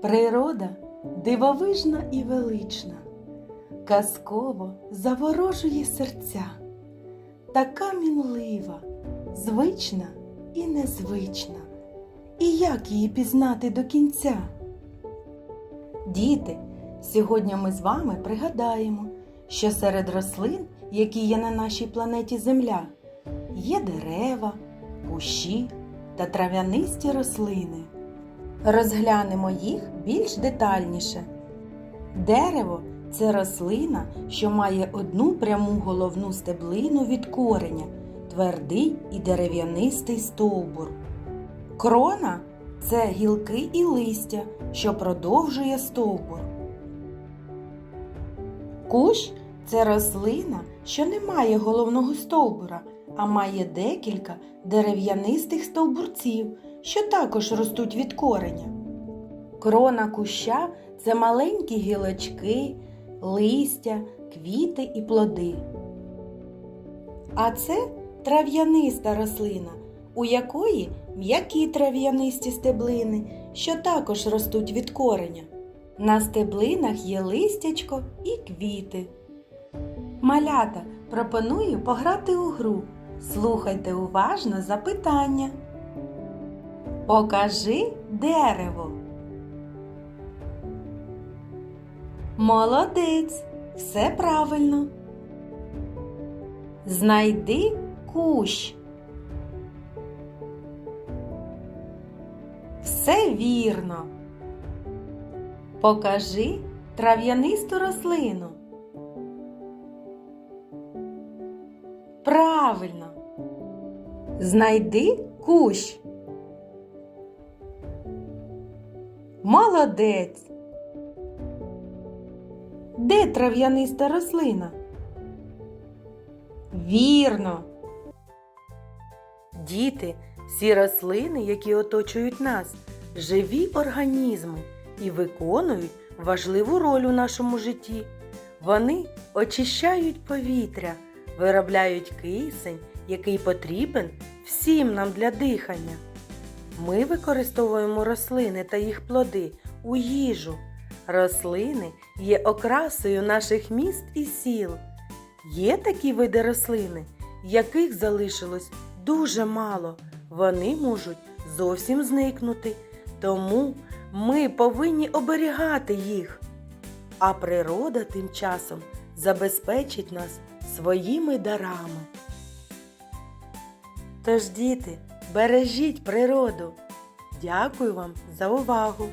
Природа дивовижна і велична, казково заворожує серця, така мінлива, звична і незвична. І як її пізнати до кінця? Діти, сьогодні ми з вами пригадаємо, що серед рослин, які є на нашій планеті Земля, є дерева, кущі та трав'янисті рослини. Розглянемо їх більш детальніше. Дерево це рослина, що має одну пряму головну стеблину від кореня, твердий і дерев'янистий стовбур. Крона це гілки і листя, що продовжує стовбур. Кущ це рослина, що не має головного стовбура, а має декілька дерев'янистих стовбурців, що також ростуть від кореня. Крона куща це маленькі гілочки, листя, квіти і плоди. А це трав'яниста рослина, у якої м'які трав'янисті стеблини, що також ростуть від кореня. На стеблинах є листячко і квіти. Малята пропоную пограти у гру. Слухайте уважно запитання. Покажи дерево. Молодець. Все правильно. Знайди кущ. Все вірно. Покажи трав'янисту рослину. Правильно. Знайди кущ. Молодець. Де трав'яниста рослина? Вірно. Діти, всі рослини, які оточують нас, живі організми і виконують важливу роль у нашому житті. Вони очищають повітря, виробляють кисень, який потрібен всім нам для дихання. Ми використовуємо рослини та їх плоди у їжу. Рослини є окрасою наших міст і сіл. Є такі види рослини, яких залишилось дуже мало. Вони можуть зовсім зникнути. Тому ми повинні оберігати їх. А природа тим часом забезпечить нас своїми дарами. Тож, діти, бережіть природу. Дякую вам за увагу!